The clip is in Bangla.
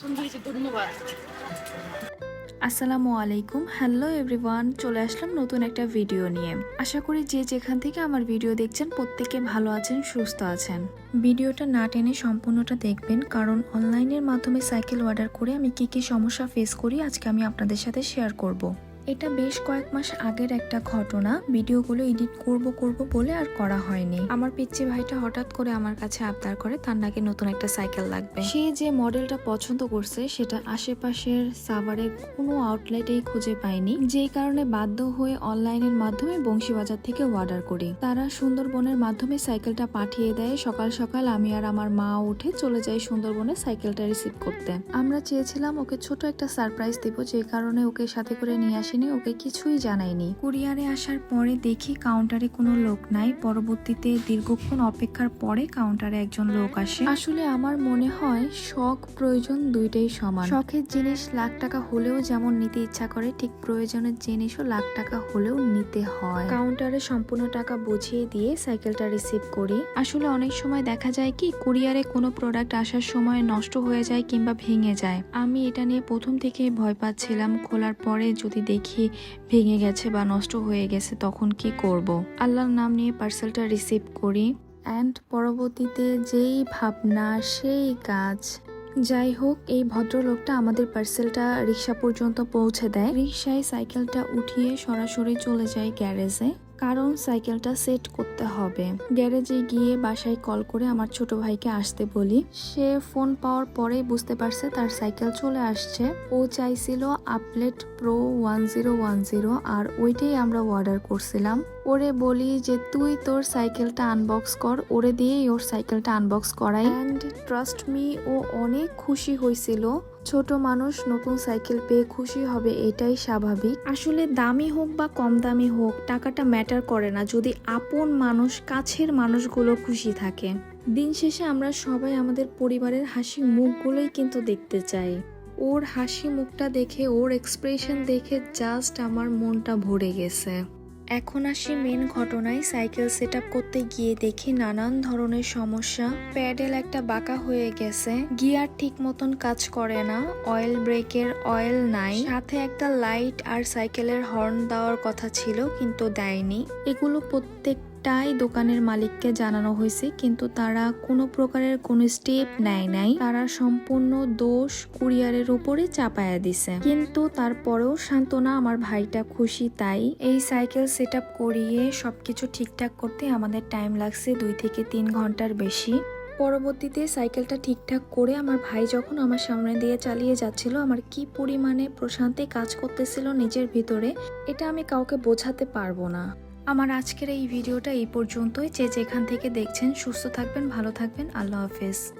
পছন্দ হয়েছে, ধন্যবাদ। আসসালামু আলাইকুম, হ্যালো এভরিওয়ান, চলে আসলাম নতুন একটা ভিডিও নিয়ে। আশা করি যে যেখান থেকে আমার ভিডিও দেখছেন, প্রত্যেকে ভালো আছেন, সুস্থ আছেন। ভিডিওটা না টেনে সম্পূর্ণটা দেখবেন, কারণ অনলাইনের মাধ্যমে সাইকেল অর্ডার করে আমি কি কি সমস্যা ফেস করি, আজকে আমি আপনাদের সাথে শেয়ার করব। এটা বেশ কয়েক মাস আগের একটা ঘটনা। ভিডিওগুলো এডিট করব করব বলে আর করা হয়নি। আমার পিচ্ছি ভাইটা হঠাৎ করে আমার কাছে আবদার করে, তার নাকি নতুন একটা সাইকেল লাগবে। সে যে মডেলটা পছন্দ করছে, সেটা আশেপাশের সাভারের কোনো আউটলেটেই খুঁজে পাইনি যেই কারণে বাধ্য হয়ে অনলাইনের মাধ্যমে বংশীবাজার থেকে অর্ডার করি। তারা সুন্দরবনের মাধ্যমে সাইকেলটা পাঠিয়ে দেয়। সকাল সকাল আমি আর আমার মা উঠে চলে যাই সুন্দরবনে সাইকেলটা রিসিভ করতে। আমরা চেয়েছিলাম ওকে ছোট একটা সারপ্রাইজ দিব, যে কারণে ওকে সাথে করে নিয়ে আসিনি, ওকে কিছুই জানায়নি। কুরিয়ারে আসার পরে দেখি কাউন্টারে কোনো লোক নাই। পরবর্তীতে দীর্ঘক্ষণ অপেক্ষার পরে কাউন্টারে একজন লোক আসে। আসলে আমার মনে হয় শখ, প্রয়োজন দুইটাই সমান। শখের জিনিস লাখ টাকা হলেও যেমন নিতে ইচ্ছা করে, ঠিক প্রয়োজনের জিনিসও লাখ টাকা হলেও নিতে হয়। কাউন্টারে সম্পূর্ণ টাকা বুঝিয়ে দিয়ে সাইকেলটা রিসিভ করি। আসলে অনেক সময় দেখা যায় কি, কুরিয়ারে কোনো প্রোডাক্ট আসার সময় নষ্ট হয়ে যায় কিংবা ভেঙে যায়। আমি এটা নিয়ে প্রথম থেকে ভয় পাচ্ছিলাম। খোলার পরে যদি দেখি ভেঙে গেছে বা নষ্ট হয়ে গেছে, তখন কি করব। আল্লাহর নাম নিয়ে পার্সেলটা রিসিভ করি। অ্যান্ড পরবর্তীতে যেই ভাবনা, সেই কাজ, যাই হোক, এই ভদ্রলোকটা আমাদের পার্সেলটা রিক্সা পর্যন্ত পৌঁছে দেয়। রিক্সায় সাইকেলটা উঠিয়ে সরাসরি চলে যায় গ্যারেজে কারণ সাইকেলটা সেট করতে হবে। গ্যারেজে গিয়ে বাসায় কল করে আমার ছোট ভাইকে আসতে বলি। সে ফোন পাওয়ার পরেই বুঝতে পারছে তার সাইকেল চলে আসছে। ও চাইছিল আপলেট pro one zero one zero আর ওইটাই আমরা অর্ডার করছিলাম। ওরে বলি যে তুই তোর সাইকেলটা আনবক্স কর, ওরে দিয়েই ওর সাইকেলটা আনবক্স করাই। অ্যান্ড ট্রাস্ট মি ও অনেক খুশি হয়েছিল। ছোট মানুষ নতুন সাইকেল পেয়ে খুশি হবে, এটাই স্বাভাবিক। আসলে দামি হোক বা কম দামি হোক, টাকাটা ম্যাটার করে না যদি আপন মানুষ, কাছের মানুষগুলো খুশি থাকে। দিন শেষে আমরা সবাই আমাদের পরিবারের হাসি মুখগুলোই কিন্তু দেখতে চাই। ওর হাসি মুখটা দেখে, ওর এক্সপ্রেশন দেখে জাস্ট আমার মনটা ভরে গেছে। এখন আসি মেন ঘটনায় সাইকেল সেট করতে গিয়ে দেখি নানান ধরনের সমস্যা। প্যাডেল একটা বাঁকা হয়ে গেছে গিয়ার ঠিক মতন কাজ করে না অয়েল ব্রেকের অয়েল নাই। সাথে একটা লাইট আর সাইকেলের হর্ন দেওয়ার কথা ছিল, কিন্তু দেয়নি। এগুলো প্রত্যেকটাই দোকানের মালিককে জানানো হয়েছে, কিন্তু তারা কোনো প্রকারের কোনো স্টেপ নেয় নাই। তারা সম্পূর্ণ দোষ কুরিয়ারের উপরে চাপায়া দিছে। কিন্তু তারপরেও সান্ত্বনা, আমার ভাইটা খুশি তাই এই সাইকেল সেট আপ করিয়ে সবকিছু ঠিকঠাক করতে আমাদের টাইম লাগছে দুই থেকে তিন ঘণ্টার বেশি। পরবর্তীতে সাইকেলটা ঠিকঠাক করে আমার ভাই যখন আমার সামনে দিয়ে চালিয়ে যাচ্ছিল, আমার কি পরিমাণে প্রশান্তি কাজ করতেছিল নিজের ভিতরে, এটা আমি কাউকে বোঝাতে পারব না। আমার আজকের এই ভিডিওটা এই পর্যন্তই। যে যেখান থেকে দেখছেন, সুস্থ থাকবেন, ভালো থাকবেন। আল্লাহ হাফেজ।